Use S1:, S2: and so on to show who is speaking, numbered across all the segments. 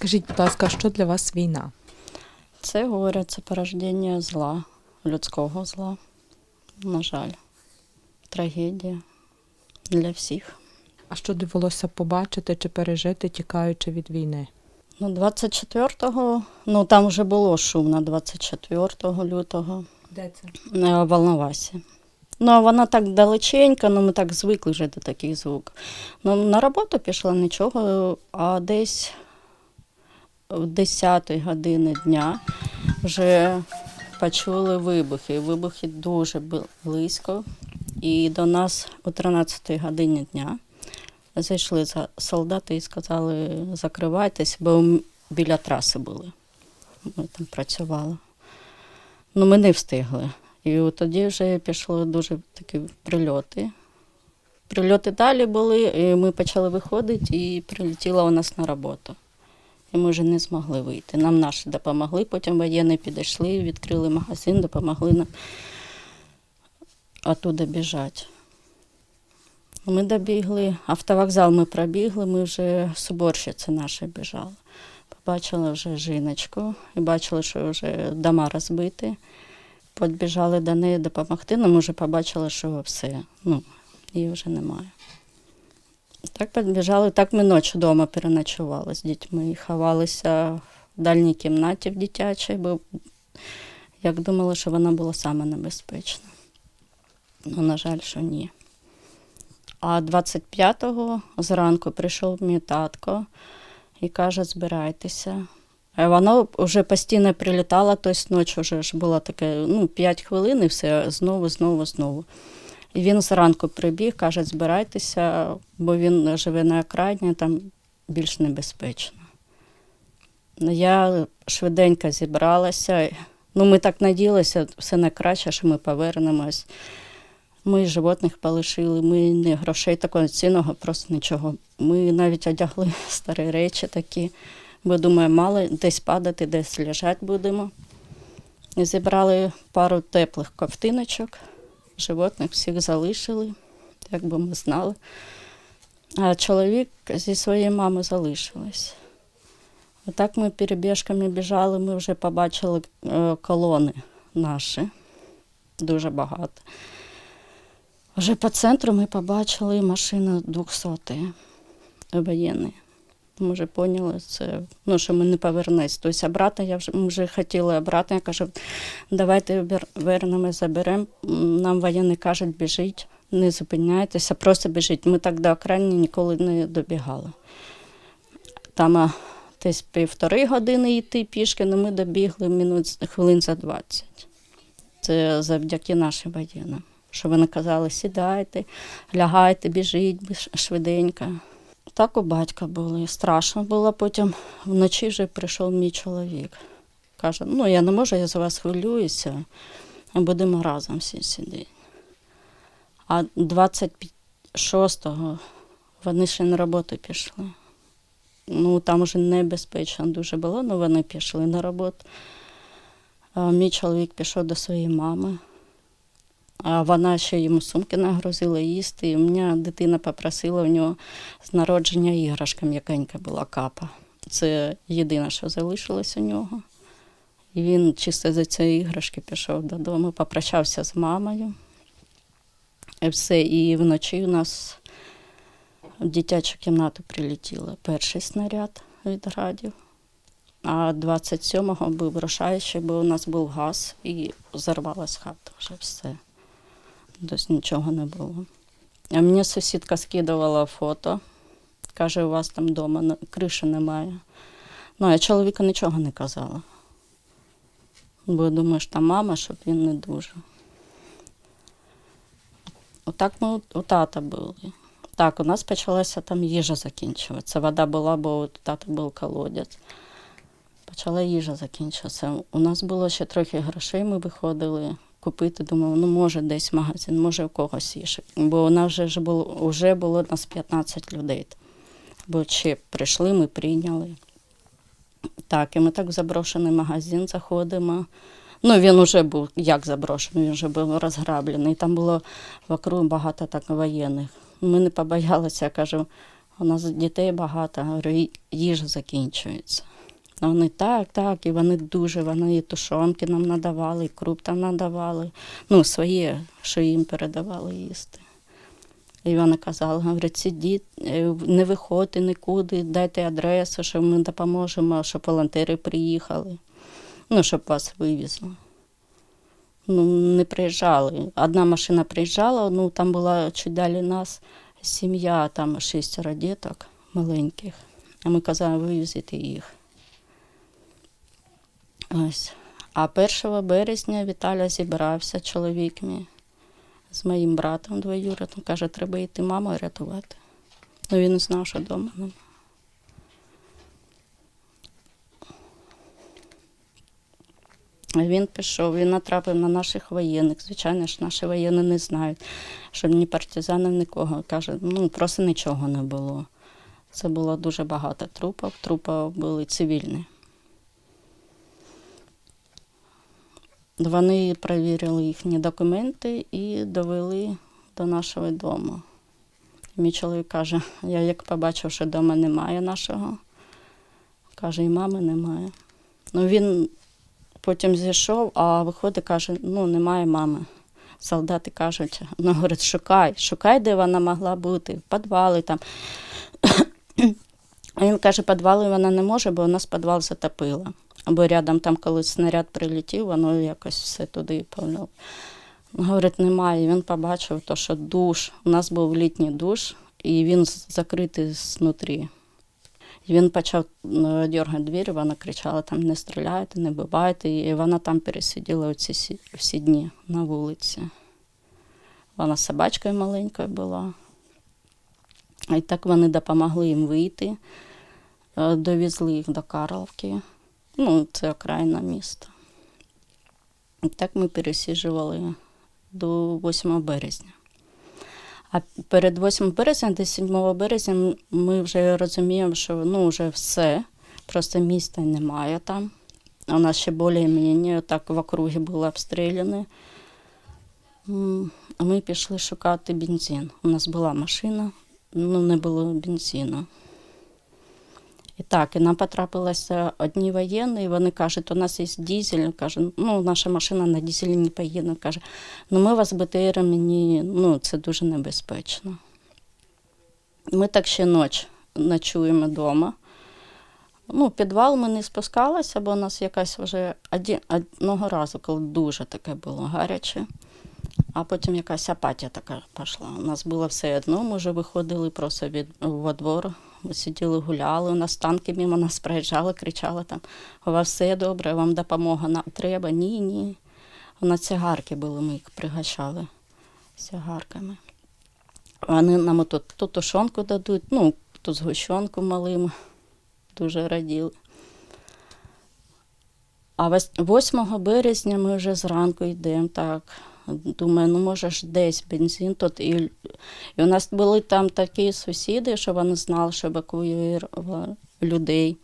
S1: Скажіть, будь ласка, що для вас війна?
S2: Це горе, це порождення зла, людського зла. На жаль, трагедія для всіх.
S1: А що довелося побачити чи пережити, тікаючи від війни?
S2: Ну, 24-го, ну там вже було шумно 24 лютого
S1: Де це?
S2: на Волновасі. Ну, вона так далеченька, ну ми так звикли вже до таких звуків. Ну, на роботу пішла нічого, а десь в 10 години дня вже почули вибухи. Вибухи дуже близько. І до нас о 13 годині дня зайшли солдати і сказали, закривайтесь, бо біля траси були. Ми там працювали. Ну, ми не встигли. І от тоді вже пішло дуже такі прильоти. Прильоти далі були, і ми почали виходити, і прилетіла у нас на роботу. І ми вже не змогли вийти. Нам наші допомогли, потім воєнні підійшли, відкрили магазин, допомогли нам оттуда біжати. Ми добігли, автовокзал ми пробігли, ми вже з уборщиці наші біжали. Побачила вже жіночку і бачила, що вже дома розбиті. Підбіжали до неї допомогти, але ми вже побачили, що все, ну, її вже немає. Так підбіжали, так ми ночі вдома переночували з дітьми. Ховалися в дальній кімнаті в дитячій, бо як думали, що вона була саме небезпечна. Ну, на жаль, що ні. А 25-го зранку прийшов мій татко і каже, збирайтеся. А Воно вже постійно прилітало, тобто ночі вже ж було таке, ну, 5 хвилин і все, знову, знову, знову. І він зранку прибіг, каже, збирайтеся, бо він живе на окраїні, там більш небезпечно. Ну, Я швиденько зібралася. Ну, ми так надіялися, все найкраще, що ми повернемось. Ми животних полишили, ми не грошей такого цінного, просто нічого. Ми навіть одягли старі речі такі, бо думаю, мало десь падати, десь лежати будемо. Зібрали пару теплих ковтиночок, животних всіх залишили, як би ми знали. А чоловік зі своєю мамою залишились. Отак ми перебіжками біжали, ми вже побачили е, колони наші, дуже багато. Вже по центру ми побачили машину 200 воєнний. Ми вже поняли, це, ну, що ми не повернемось. Тобто обратно, я вже, ми вже хотіли обратно. Я кажу, давайте вер- вернемо, заберемо. Нам воєнний кажуть, біжіть, не зупиняйтеся, просто біжіть. Ми так до окраїни ніколи не добігали. Там десь півтори години йти пішки, але ми добігли минут хвилин за 20. Це завдяки нашим воєнним. Що вони казали, сідайте, лягайте, біжіть швиденько. Так у батька було. Страшно було. Потім вночі вже прийшов мій чоловік. Каже, ну я не можу, я за вас хвилююся, будемо разом всі сидіти. А 26-го вони ще на роботу пішли. Ну, там вже небезпечно дуже було, але вони пішли на роботу. Мій чоловік пішов до своєї мами. А вона ще йому сумки нагрузила їсти. І мене дитина попросила у нього з народження іграшка м'якенька була капа. Це єдине, що залишилось у нього. І він чисто за цієї іграшки пішов додому, попрощався з мамою. І все. І вночі у нас в дитячу кімнату прилетіло перший снаряд від градів. А 27-го був рушаючий, бо у нас був газ і зарвалась хата вже все. Тобто нічого не було. А мені сусідка скидувала фото. Каже, у вас там вдома криші немає. Ну, я чоловіку нічого не казала. Бо думаю, що там мама, щоб він не дуже. Отак ми у- у тата були. Так, у нас почалася там їжа закінчуватися. Вода була, бо у тата був колодязь. Почала їжа закінчуватися. У нас було ще трохи грошей, ми виходили купити. Думав, ну може десь магазин, може у когось є. Бо у нас вже було, вже було нас 15 людей. Бо ще прийшли, ми прийняли. Так, і ми так в заброшений магазин заходимо. Ну, він вже був як заброшений, він вже був розграблений. Там було вокруг багато так воєнних. Ми не побоялися, я кажу, У нас дітей багато, говорю, їжа закінчується. Вони так, так, і вони дуже, вони і тушонки нам надавали, і круп там надавали. Ну, своє, що їм передавали їсти. І вона казала, говорить, сидіть, е, не виходьте нікуди, дайте адресу, що ми допоможемо, щоб волонтери приїхали, ну, щоб вас вивезли. Ну, не приїжджали. Одна машина приїжджала, ну там була чуть далі нас сім'я, там шестеро діток маленьких. А ми казали, вивезти їх. Ось. А 1 березня Віталя зібрався чоловік мій з моїм братом двоюродним. Каже, треба йти маму рятувати. Ну він знав, що вдома нема. Він пішов, він натрапив на наших воєнних. Звичайно ж, наші воєнні не знають, що ні партизанів, нікого. Каже, ну просто нічого не було. Це було дуже багато трупів. Трупи були цивільні. Вони перевірили їхні документи і довели до нашого дому. Мій чоловік каже, я як побачив, що вдома немає нашого, каже, і мами немає. Ну він потім зійшов, а виходить, каже, ну немає мами. Солдати кажуть, ну говорить, шукай, шукай, де вона могла бути, в підвалі там. А він каже, підвали вона не може, бо у нас підвал затопило. Або рядом там, коли снаряд прилетів, воно якось все туди повело. Говорить, немає. І Він побачив, то, що душ. У нас був літній душ, і він закритий знутрі. І він почав дергати двері, вона кричала, там не стріляйте, не бивайте. І вона там пересиділа оці сі- всі дні на вулиці. Вона собачкою маленькою була. І так вони допомогли їм вийти, довезли їх до Карловки. Ну, це окраїна міста. І так ми пересіджували до 8 березня. А перед 8 березня, десь 7 березня, ми вже розуміємо, що ну, вже все, просто міста немає там. У нас ще більш-менш так в округі були обстріляні. Ми пішли шукати бензин. У нас була машина, ну не було бензину. І так, і нам потрапилося одні воєнні, і вони кажуть, у нас є дизель. Каже, ну, наша машина на дизелі не поїде. Каже, ну ми вас БТРами не, ну, це дуже небезпечно. Ми так ще ніч ночуємо вдома. Ну, підвал ми не спускалися, бо у нас якась вже оді- одного разу, коли дуже таке було гаряче, а потім якась апатія така пішла. У нас було все одно, ми вже виходили просто від, во двор, ми сиділи, гуляли, у нас танки мимо нас проїжджали, кричали там, у вас все добре, вам допомога нам треба. Ні, ні. У нас цигарки були, ми їх пригощали цигарками. Вони нам тут ту тушонку дадуть, ну, ту згущенку малим, дуже раділи. А 8 березня ми вже зранку йдемо так. Думаю, ну може ж десь бензин тут. І, і у нас були там такі сусіди, що вони знали, що евакуювали людей.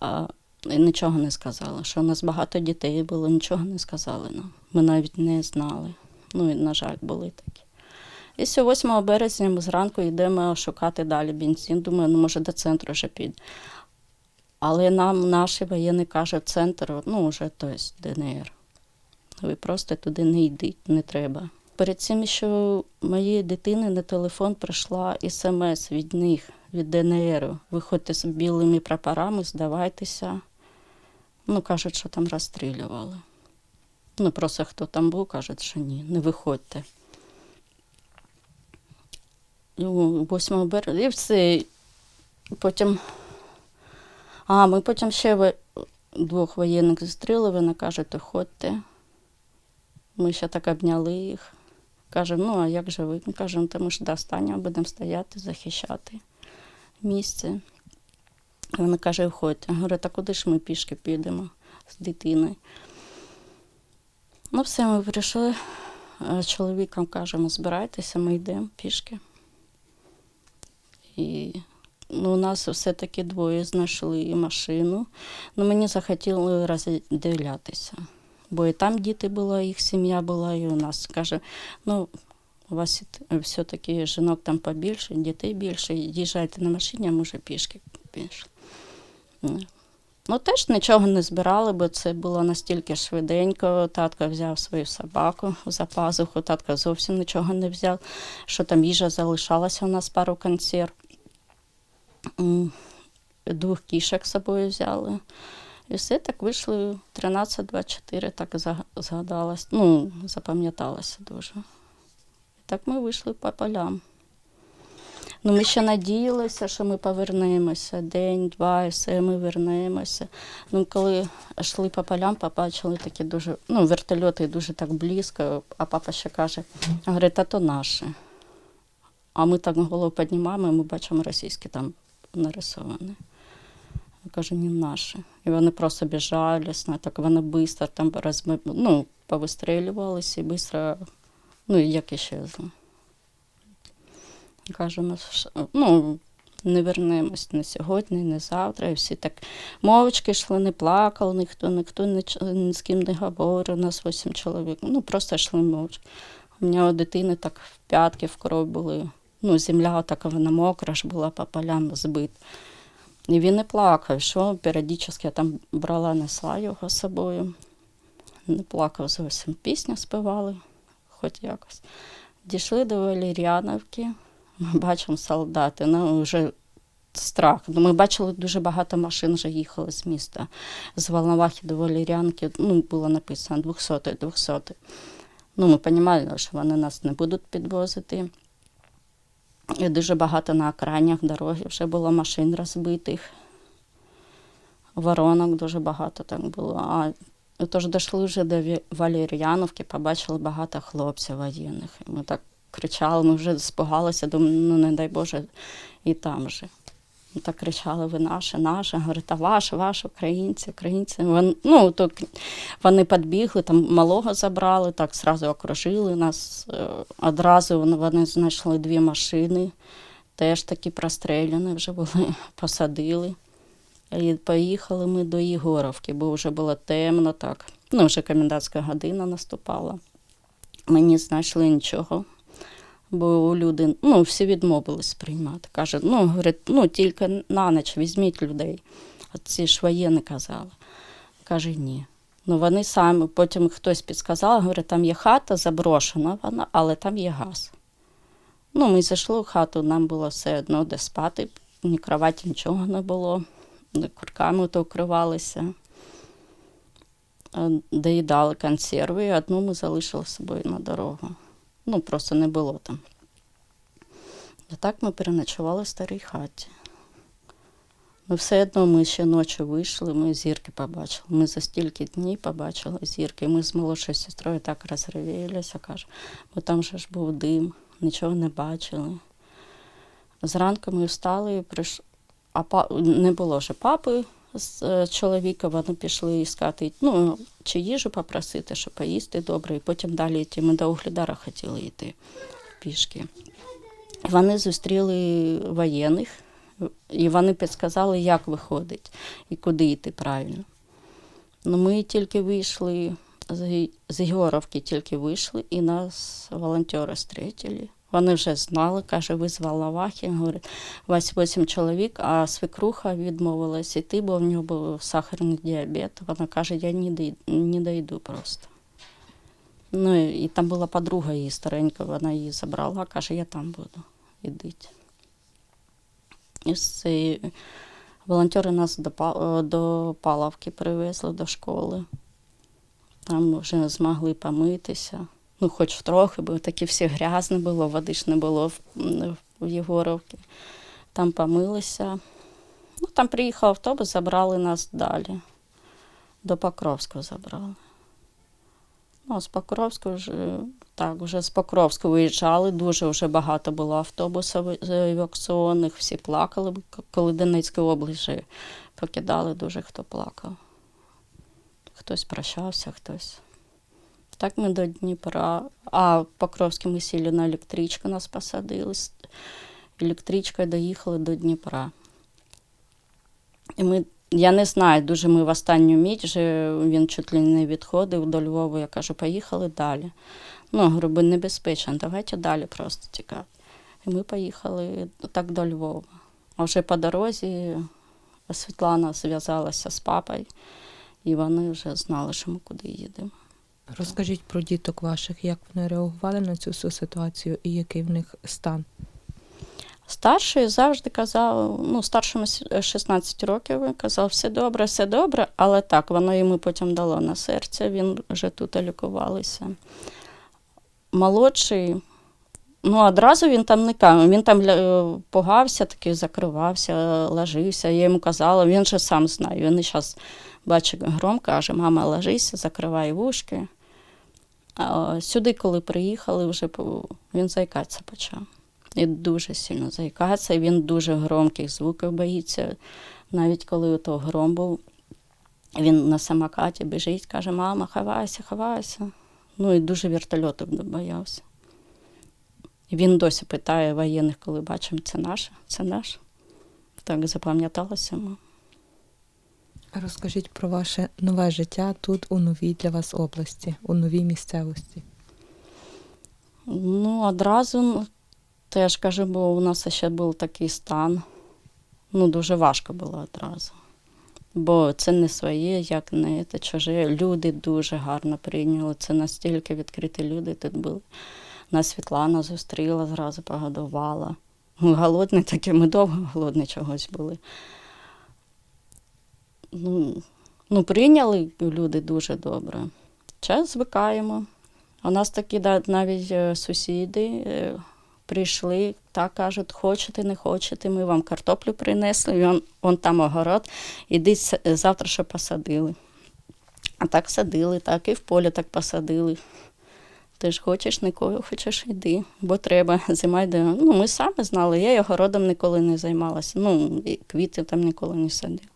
S2: А, і нічого не сказали. Що у нас багато дітей було, нічого не сказали нам. Ми навіть не знали. Ну, і, на жаль, були такі. І з 8 березня ми зранку йдемо шукати далі бензин. Думаю, ну може до центру вже піде. Але нам наші воєнні кажуть, центр, ну вже тобто ДНР. Ви просто туди не йдіть, не треба. Перед цим, що моїй дитини на телефон прийшла смс від них, від ДНР. Виходьте з білими прапорами, здавайтеся. Ну, кажуть, що там розстрілювали. Ну, просто хто там був, кажуть, що ні, не виходьте. І у 8 березня, і все. Потім. А, ми потім ще двох воєнних зустріли, вони кажуть, ходьте. Ми ще так обняли їх. Кажемо, ну а як же ви? Ми кажемо, тому що до останнього будемо стояти, захищати місце. Вона каже, входьте. Я говорю, та куди ж ми пішки підемо з дитиною? Ну, все, ми прийшли. Е, Чоловікам кажемо, збирайтеся, ми йдемо пішки. І ну, у нас все-таки двоє знайшли машину. Ну, мені захотіли розділятися. Бо і там діти були, їх сім'я була, і у нас каже, ну, у вас все-таки жінок там побільше, дітей більше, їжджайте на машині, а ми вже пішки пішли. Ну. Теж нічого не збирали, бо це було настільки швиденько. Татко взяв свою собаку за пазуху, татко зовсім нічого не взяв, що там їжа залишалася у нас пару консерв. Двох кішок з собою взяли. І все так вийшли 13-24, так згадалось, ну, запам'яталося дуже. І так ми вийшли по полям. Ну, ми ще надіялися, що ми повернемося. День, два, і все, ми вернемося. Ну, коли йшли по полям, побачили такі дуже, ну, вертольоти дуже так близько, а папа ще каже, говорить, а то наші. А ми так голову піднімаємо, і ми бачимо російські там нарисовані. Я кажу, не наші. І вони просто біжались, ну, так вони швидко там розми... ну, повистрілювалися і швидко, ну, як іщезли. Кажу, ну, ну, не вернемось не сьогодні, не завтра. І всі так мовчки йшли, не плакали, ніхто, ніхто ні, ні з ким не говорив, нас вісім чоловік. Ну, просто йшли мовчки. У мене у дитини так в п'ятки в кров були. Ну, земля така вона мокра ж була по полям збита. І він не плакав, що періодично я там брала, несла його з собою. Не плакав зовсім. Пісню співали, хоч якось. Дійшли до Валеріановки, ми бачимо солдати, ну вже страх. Ну, Ми бачили дуже багато машин вже їхали з міста. З Волновахи до Валеріанки, ну, було написано 200 200 Ну, ми розуміли, що вони нас не будуть підвозити. І дуже багато на окраїнах дороги вже було машин розбитих. Воронок дуже багато так було. А тож дійшли вже до Валеріановки, побачили багато хлопців воєнних. Ми так кричали, ми вже спугалися, думали, ну не дай Боже, і там же. Ми так кричали, ви наші, наші. Говорить, а ваші, ваші, українці, українці. Вон, ну, то вони підбігли, там малого забрали, так зразу окружили нас. Е, Одразу вони- знайшли дві машини, теж такі простріляні вже були, посадили. І поїхали ми до Єгоровки, бо вже було темно так. Ну, вже комендантська година наступала. Ми не знайшли нічого, бо люди, ну, всі відмовились приймати. Каже, ну, говорить, ну, тільки на ніч візьміть людей. От ці ж воєнні казали. Каже, ні. Ну, вони самі, потім хтось підсказав, говорить, там є хата заброшена, вона, але там є газ. Ну, ми зайшли в хату, нам було все одно, де спати, ні кроваті, нічого не було, курками то укривалися. Е, Доїдали консерви, одну ми залишили з собою на дорогу. Ну, просто не було там. І так ми переночували в старій хаті. Ну, все одно ми ще ночі вийшли, ми зірки побачили. Ми за стільки днів побачили зірки. Ми з молодшою сестрою так розривілися, каже, бо там же ж був дим, нічого не бачили. Зранку ми встали і прийшли, а па... не було вже папи з е, чоловіка, вони пішли іскати, ну, чи їжу попросити, щоб поїсти добре, і потім далі йти. Ми до Угледара хотіли йти пішки. Вони зустріли воєнних, і вони підказали, як виходить і куди йти правильно. Ну, ми тільки вийшли з Гі- тільки вийшли, і нас волонтери зустріли. Вони вже знали, каже, ви з Волновахи. Говорить, у вас вісім чоловік, а свекруха відмовилась йти, бо в нього був сахарний діабет. Вона каже, я не дойду, просто. Ну, і там була подруга її старенька, вона її забрала, каже, я там буду, ідіть. І. Волонтери нас до Палавки привезли до школи. Там вже змогли помитися. Ну, хоч трохи, бо таке все грязне було, води ж не було в, в Єгоровці. Там помилися. Ну, там приїхав автобус, забрали нас далі. До Покровського забрали. Ну, з Покровського вже, так, вже з Покровського виїжджали, дуже вже багато було автобусів евакуаційних, всі плакали, коли Донецьку область покидали, дуже хто плакав. Хтось прощався, хтось. Так ми до Дніпра. А в Покровській ми сіли на електричку, нас посадили. Електричкою доїхали до Дніпра. І ми, я не знаю, дуже ми в останню вже він чуть ли не відходив до Львова. Я кажу, поїхали далі. Ну, грубо небезпечно, давайте далі просто тікати. І ми поїхали так до Львова. А вже по дорозі Світлана зв'язалася з папою, і вони вже знали, що ми куди їдемо.
S1: Розкажіть про діток ваших, як вони реагували на цю всю ситуацію і який в них стан.
S2: Старший завжди казав, ну, старшому 16 років, казав, все добре, все добре, але так, воно йому потім дало на серце, він вже тут лікувалися. Молодший, ну, одразу він там не кав, він там пугався, такий закривався, ложився. Я йому казала, він же сам знає. Він зараз бачить гром, каже, мама, ложися, закривай вушки. А сюди, коли приїхали, вже він заїкатися почав. І дуже сильно заїкається, і він дуже громких звуків боїться. Навіть коли ото гром був, він на самокаті біжить, каже, мама, ховайся, ховайся. Ну і дуже вертольотів боявся. Він досі питає воєнних, коли бачимо, це наше, це наше. Так запам'яталося.
S1: Розкажіть про ваше нове життя тут, у новій для вас області, у новій місцевості.
S2: Ну, одразу ну, теж кажу, бо у нас ще був такий стан. Ну, дуже важко було одразу. Бо це не своє, як не це чуже. Люди дуже гарно прийняли. Це настільки відкриті люди тут були. Нас Світлана зустріла, зразу погодувала. Ми голодні такі, ми довго голодні чогось були. Ну, ну, прийняли люди дуже добре. Час звикаємо. У нас такі навіть е, сусіди е, прийшли, так кажуть, хочете, не хочете, ми вам картоплю принесли, і он, он там огород, ідіть завтра ще посадили. А так садили, так і в полі так посадили. Ти ж хочеш нікого, хочеш йди, бо треба. Зима йде. Ну, ми самі знали, я й огородом ніколи не займалася. Ну, і квіти там ніколи не садила.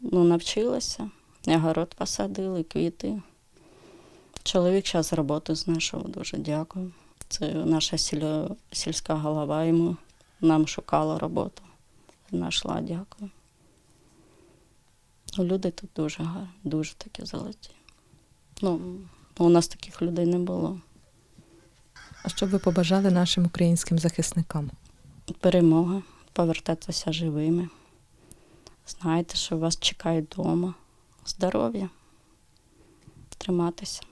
S2: Ну, навчилася. І огород посадили, квіти. Чоловік зараз роботу знайшов, дуже дякую. Це наша сільо- сільська голова йому нам шукала роботу. Знайшла, дякую. Люди тут дуже гарні, дуже такі золоті. Ну, у нас таких людей не було.
S1: А що б ви побажали нашим українським захисникам?
S2: Перемога, повертатися живими. Знайте, що вас чекає вдома. Здоров'я. Триматися.